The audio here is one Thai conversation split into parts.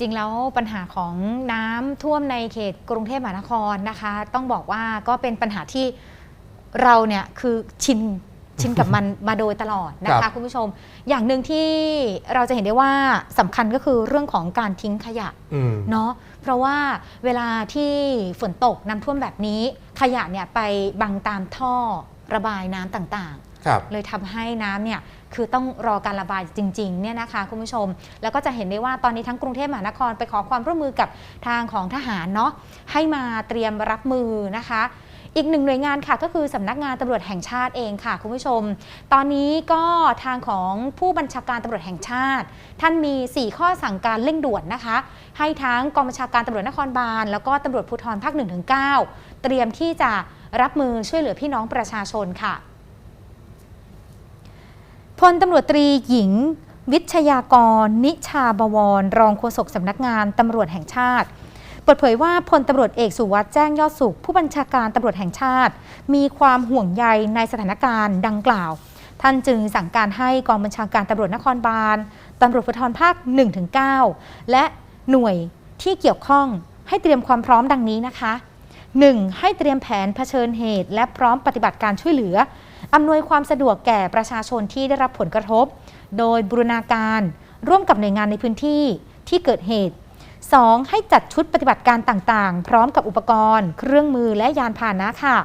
ริงๆ แล้วปัญหาของน้ำท่วมในเขตกรุงเทพมหานครนะคะ ต้องบอกว่าก็เป็นปัญหาที่เราเนี่ยคือชินชินกับมันมาโดยตลอดนะครัคะบคุณผู้ชม อย่างหนึ่งที่เราจะเห็นได้ว่าสำคัญก็คือเรื่องของการทิ้งขยะอืมเนาะเพราะว่าเวลาที่ฝนตกน้ำท่วมแบบนี้ ขยะเนี่ยไปบังตามท่อระบายน้ำต่างๆครับ เลยทำให้น้ำเนี่ยคือต้องรอการระบายจริงๆเนี่ยนะคะคุณผู้ชม แล้วก็จะเห็นได้ว่าตอนนี้ทั้งกรุงเทพมหานครไปขอความร่วมมือกับทางของทหารเนาะให้มาเตรียมรับมือนะคะอีกหนึ่งหน่วยงานค่ะก็คือสำนักงานตำรวจแห่งชาติเองค่ะคุณผู้ชม ตอนนี้ก็ทางของผู้บัญชาการตำรวจแห่งชาติ ท่านมี 4 ข้อสั่งการเร่งด่วนนะคะ ให้ทั้งกองบัญชาการตำรวจนครบาล แล้วก็ตำรวจภูธรภาค1-9 เตรียมที่จะรับมือช่วยเหลือพี่น้องประชาชนค่ะ พลตำรวจตรีหญิง วิชยากร นิชาบวร รองโฆษกสำนักงานตำรวจแห่งชาติเปิดเผยว่าพลตำรวจเอกสุวัสด์แจ้งยอดสุข ผู้บัญชาการตำรวจแห่งชาติ มีความห่วงใยในสถานการณ์ดังกล่าว ท่านจึงสั่งการให้กองบัญชาการตำรวจนครบาลตำรวจภูธรภาค 1-9 และหน่วยที่เกี่ยวข้องให้เตรียมความพร้อมดังนี้นะคะ 1. ให้เตรียมแผนเผชิญเหตุ และพร้อมปฏิบัติการช่วยเหลือ อำนวยความสะดวกแก่ประชาชนที่ได้รับผลกระทบ โดยบูรณาการร่วมกับหน่วยงานในพื้นที่ที่เกิดเหตุ 2. ให้จัดชุดปฏิบัติการต่างๆ พร้อมกับอุปกรณ์ เครื่องมือและยานพาหนะค่ะ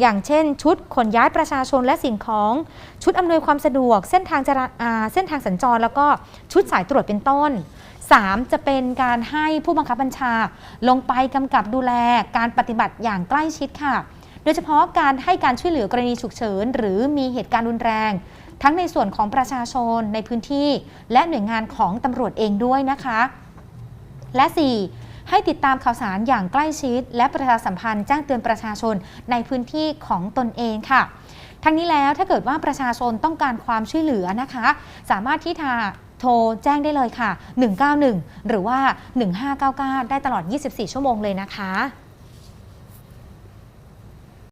อย่างเช่น ชุดขนย้ายประชาชนและสิ่งของ ชุดอำนวยความสะดวก เส้นทางจราเส้นทางสัญจร แล้วก็ชุดสายตรวจเป็นต้น 3. จะเป็นการให้ผู้บังคับบัญชา ลงไปกำกับดูแลการปฏิบัติอย่างใกล้ชิดค่ะ โดยเฉพาะการให้การช่วยเหลือกรณีฉุกเฉิน หรือมีเหตุการณ์รุนแรง ทั้งในส่วนของประชาชนในพื้นที่ และหน่วยงานของตำรวจเองด้วยนะคะ และ 4. ให้ติดตามข่าวสารอย่างใกล้ชิด และประชาสัมพันธ์แจ้งเตือนประชาชนในพื้นที่ของตนเองค่ะ ทั้งนี้แล้วถ้าเกิดว่าประชาชนต้องการความช่วยเหลือนะคะ สามารถที่จะโทรแจ้งได้เลยค่ะ 191 หรือว่า 1599 ได้ตลอด 24 ชั่วโมงเลยนะคะ